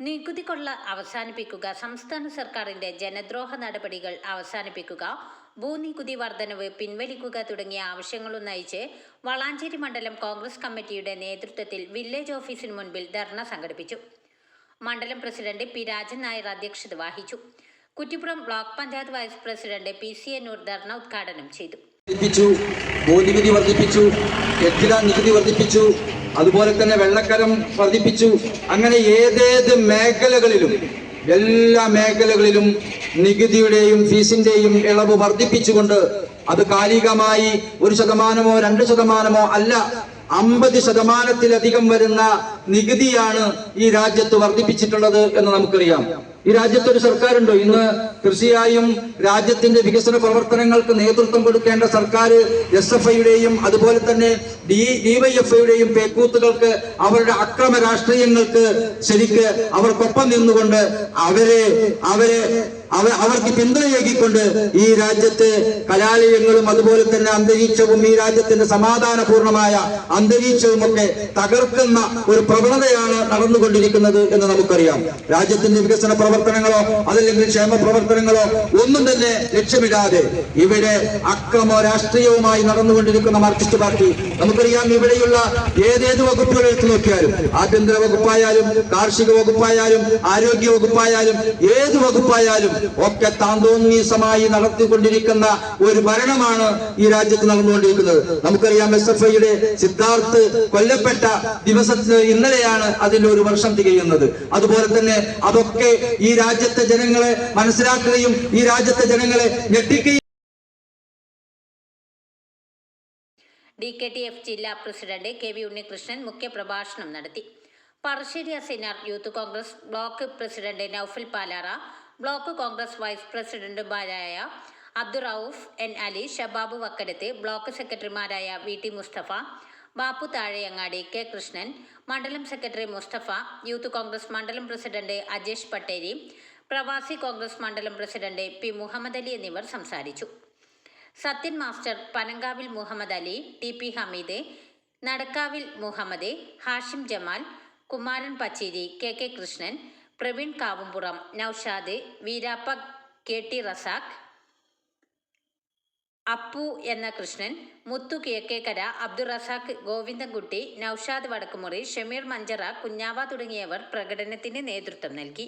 നികുതി കൊള്ള അവസാനിപ്പിക്കുക. സംസ്ഥാന സർക്കാരിന്റെ ജനദ്രോഹ നടപടികൾ അവസാനിപ്പിക്കുക. ഭൂനികുതി വർധനവ് പിൻവലിക്കുക തുടങ്ങിയ ആവശ്യങ്ങളുന്നയിച്ച് വളാഞ്ചേരി മണ്ഡലം കോൺഗ്രസ് കമ്മിറ്റിയുടെ നേതൃത്വത്തിൽ വില്ലേജ് ഓഫീസിന് മുൻപിൽ ധർണ സംഘടിപ്പിച്ചു. മണ്ഡലം പ്രസിഡന്റ് പി. രാജൻ നായർ അധ്യക്ഷത വഹിച്ചു. Kuttippuram block panchayat vice president P. C. Ennoor dharna ഉദ്ഘാടനം ചെയ്തു. നികുതി അതുപോലെ തന്നെ വെള്ളക്കരം വർദ്ധിപ്പിച്ചു. അങ്ങനെ ഏതേത് മേഖലകളിലും എല്ലാ മേഖലകളിലും നികുതിയുടെയും ഫീസിന്റെയും ഇളവ് വർദ്ധിപ്പിച്ചുകൊണ്ട് അത് കാലികമായി ഒരു ശതമാനമോ രണ്ട് ശതമാനമോ അല്ല അമ്പത് ശതമാനത്തിലധികം വരുന്ന നികുതിയാണ് ഈ രാജ്യത്ത് വർദ്ധിപ്പിച്ചിട്ടുള്ളത് എന്ന് നമുക്കറിയാം. ഈ രാജ്യത്ത് ഒരു സർക്കാരുണ്ടോ? ഇന്ന് തീർച്ചയായും രാജ്യത്തിന്റെ വികസന പ്രവർത്തനങ്ങൾക്ക് നേതൃത്വം കൊടുക്കേണ്ട സർക്കാർ എസ് എഫ് ഐയുടെയും അതുപോലെ തന്നെ ഡി ഡിവൈഎഫ്ഐയുടെയും പേക്കൂത്തുകൾക്ക് അവരുടെ അക്രമ രാഷ്ട്രീയങ്ങൾക്ക് ശരിക്ക് അവർക്കൊപ്പം നിന്നുകൊണ്ട് അവരെ അവരെ അവ അവർക്ക് പിന്തുണയേകിക്കൊണ്ട് ഈ രാജ്യത്തെ കലാലയങ്ങളും അതുപോലെ തന്നെ അന്തരീക്ഷവും ഈ രാജ്യത്തിന്റെ സമാധാനപൂർണമായ അന്തരീക്ഷവും ഒക്കെ തകർക്കുന്ന ഒരു പ്രവണതയാണ് നടന്നുകൊണ്ടിരിക്കുന്നത് എന്ന് നമുക്കറിയാം. രാജ്യത്തിന്റെ വികസന പ്രവർത്തനങ്ങളോ അതല്ലെങ്കിൽ ക്ഷേമ പ്രവർത്തനങ്ങളോ ഒന്നും തന്നെ ലക്ഷ്യമിടാതെ ഇവിടെ അക്രമ രാഷ്ട്രീയവുമായി നടന്നുകൊണ്ടിരിക്കുന്ന മാർക്സിസ്റ്റ് പാർട്ടി നമുക്കറിയാം ഇവിടെയുള്ള ഏതേത് വകുപ്പുകൾ എടുത്തു നോക്കിയാലും ആഭ്യന്തര വകുപ്പായാലും കാർഷിക വകുപ്പായാലും ആരോഗ്യ വകുപ്പായാലും ഏത് വകുപ്പായാലും ഒക്കെ താന്തോന്നീസമായി നടത്തിക്കൊണ്ടിരിക്കുന്ന ഒരു ഭരണമാണ് ഈ രാജ്യത്ത് നടന്നുകൊണ്ടിരിക്കുന്നത്. നമുക്കറിയാം എസ് എഫ് ഐയുടെ സിദ്ധാർത്ഥ് കൊല്ലപ്പെട്ട ദിവസത്തിന് ഇന്നലെയാണ് അതിന്റെ ഒരു വർഷം തികയുന്നത്. അതുപോലെ തന്നെ അതൊക്കെ ഈ രാജ്യത്തെ ജനങ്ങളെ മനസ്സിലാക്കുകയും ഈ രാജ്യത്തെ ജനങ്ങളെ ഞെട്ടിക്കുകയും ഡി കെ ടി എഫ് ജില്ലാ പ്രസിഡന്റ് കെ വി ഉണ്ണികൃഷ്ണൻ മുഖ്യപ്രഭാഷണം നടത്തി. Parassery Asainar youth Congress block president Naufal Palara block Congress vice പ്രസിഡന്റുമാരായ അബ്ദുറൌഫ് എൻ അലി ഷബാബ് വക്കരത്ത് ബ്ലോക്ക് സെക്രട്ടറിമാരായ V T Mustafa Bappu Thazheyangadi K Krishnan മണ്ഡലം സെക്രട്ടറി മുസ്തഫ യൂത്ത് കോൺഗ്രസ് മണ്ഡലം പ്രസിഡന്റ് അജേഷ് പട്ടേരി പ്രവാസി കോൺഗ്രസ് മണ്ഡലം പ്രസിഡന്റ് പി മുഹമ്മദ് അലി എന്നിവർ സംസാരിച്ചു. Sathyan master Panankavil Muhammad Ali T P Hameed Nadakkavil Muhammad Hashim Jamal Kumaran Pacheri K K Krishnan Praveen Kavumpuram Naushad Veerappa K T Razak Appu എന്ന കൃഷ്ണൻ മുത്തു കിഴക്കേക്കര അബ്ദുൾ റസാഖ് ഗോവിന്ദൻകുട്ടി നൌഷാദ് വടക്കുമുറി ഷമീർ മഞ്ചറ കുഞ്ഞാവ തുടങ്ങിയവർ പ്രകടനത്തിന് നേതൃത്വം നൽകി.